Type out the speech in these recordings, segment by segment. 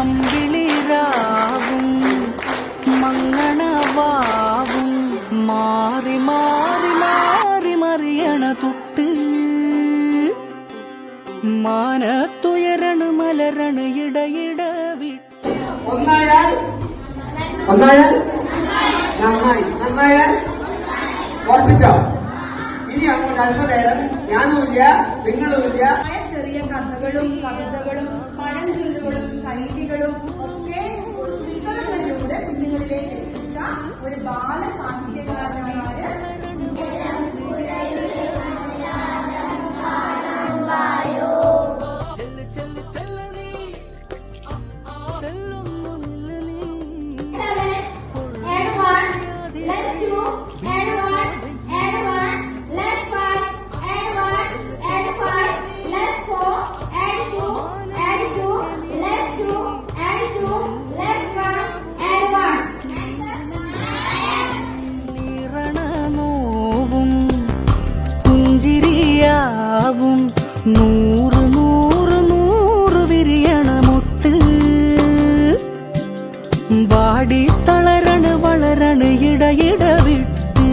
അമ്പിളിരാവും മങ്ങണവാവും മാറി മാറി മാറി മറിയണ തൊട്ട്. മാനത്തുയരണ മലരണ ഇടയിട വിട്ട്. ഒന്നായാൽ ഒന്നായാൽ നന്നായി നന്നായാൽ ഓർപ്പിച്ചോ. ഇനി അങ്ങോട്ട് അല്പനേരം ഞാനുമില്ല നിങ്ങളുമില്ല. ചെറിയ കഥകളും കവിതകളും പഴഞ്ചൊല്ലുകളും ശൈലികളും ഒക്കെ പുസ്തകങ്ങളിലൂടെ കുഞ്ഞുങ്ങളിലേക്ക് എത്തിച്ച ഒരു ബാല நூறு நூறு நூறு விரியண முட்டு. வாடி தளரணு வளரணு இட இட விட்டு.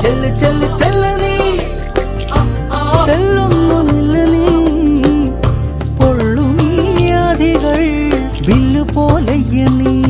செல்லு செல்லு செல்ல நீ. செல்லொன்னும் இல்ல நீ. பொள்ளும் வில்லு போல நீ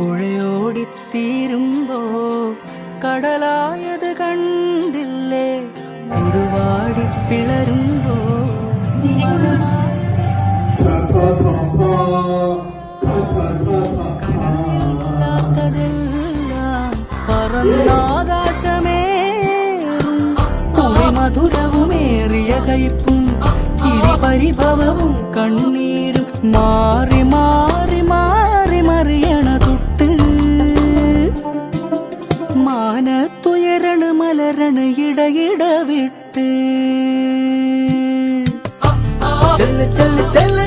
പുഴയോടിത്തീരുമ്പോ കടലായത് കണ്ടില്ലേ? ഉരുവാടി പിളരുമ്പോ കടലില്ലാത്തതെല്ലാം പറന്നാകാശമേറും. കുളി മധുരവുമേറിയ കയ്പും ചിരി പരിഭവവും കണ്ണീരും മാറി മാറി മാറി ഇടയിട വിട്ട് ചെല്ല് ചെല്ല് ചെല്ല്